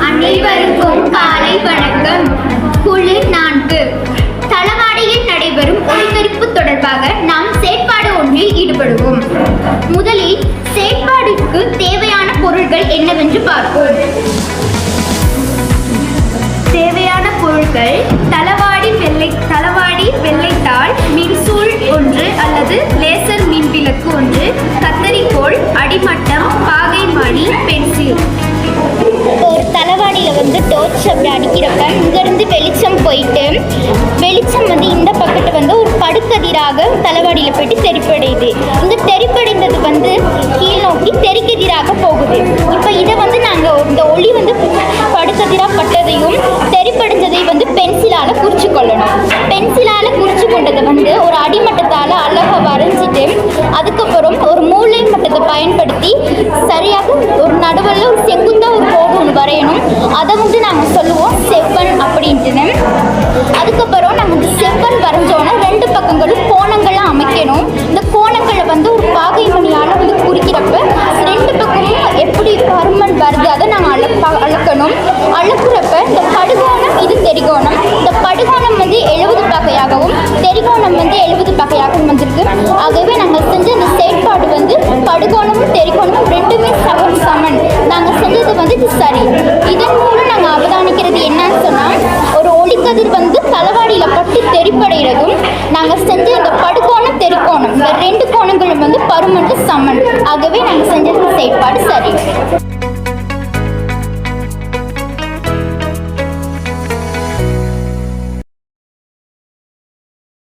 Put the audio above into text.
அனைவருக்கும் காலை வணக்கம். குளிர் நான்கு. தளவாடியில் நடைபெறும் ஒளிபரப்பு தொடர்பாக நாம் செயற்பாடு ஒன்றில் ஈடுபடுவோம். முதலில் செயற்பாடுக்கு தேவையான பொருட்கள் என்னவென்று பார்ப்போம். தேவையான பொருட்கள் டோர்ச் அடிக்கிறப்ப இங்கேருந்து வெளிச்சம் போயிட்டு வெளிச்சம் வந்து இந்த பக்கத்து வந்து ஒரு படுக்கதிராக தலைவாடியில் போயிட்டு தெரிப்படையுது. இந்த தெரிப்படைந்தது வந்து கீழ் நோக்கி தெரிக்கதிராக போகுது. இப்போ இதை வந்து நாங்கள் இந்த ஒளி வந்து படுக்கதிராக பட்டதையும் தெரிப்படைஞ்சதை வந்து பென்சிலால் குறிச்சு கொள்ளணும். பென்சிலால் குறிச்சு கொண்டதை வந்து ஒரு அடிமட்டத்தால் அழகாக வரைஞ்சிட்டு அதுக்கப்புறம் ஒரு மூளை மட்டத்தை பயன்படுத்தி சரியாக ஒரு நடுவில் ஒரு செங்குத்தா அதை வந்து நாங்கள் சொல்லுவோம் செவ்வன் அப்படின்ட்டுன்னு. அதுக்கப்புறம் நாங்கள் வந்து செவ்வன் வரைஞ்சோன்னா ரெண்டு பக்கங்களும் கோணங்களாக அமைக்கணும். இந்த கோணங்களை வந்து ஒரு பாகை மணியால் வந்து குறிக்கிறப்ப ரெண்டு பக்கமும் எப்படி பருமன் வருது அதை நாங்கள் அளப்ப அளக்கணும். அளக்குறப்ப இந்த படுகோணம் இது தெரிகோணம். இந்த படுகோணம் வந்து எழுபது பகையாகவும் தெரிகோணம் வந்து எழுபது பகையாகவும் வந்திருக்கு. ஆகவே நாங்கள் செஞ்ச இந்த செயற்பாடு வந்து படுகோணமும் தெரிகோணமும் ரெண்டுமே சமம் சமன். நாங்கள் செஞ்சது வந்து சரி. இதன் தளவாடியில் பட்டு தெரிப்படைகிறதும் நாங்கள் செஞ்ச இந்த படுகோணம் தெருக்கோணம் இந்த ரெண்டு கோணங்களும் வந்து பருமன் சமன். ஆகவே நாங்கள் செஞ்ச செயற்பாடு சரி.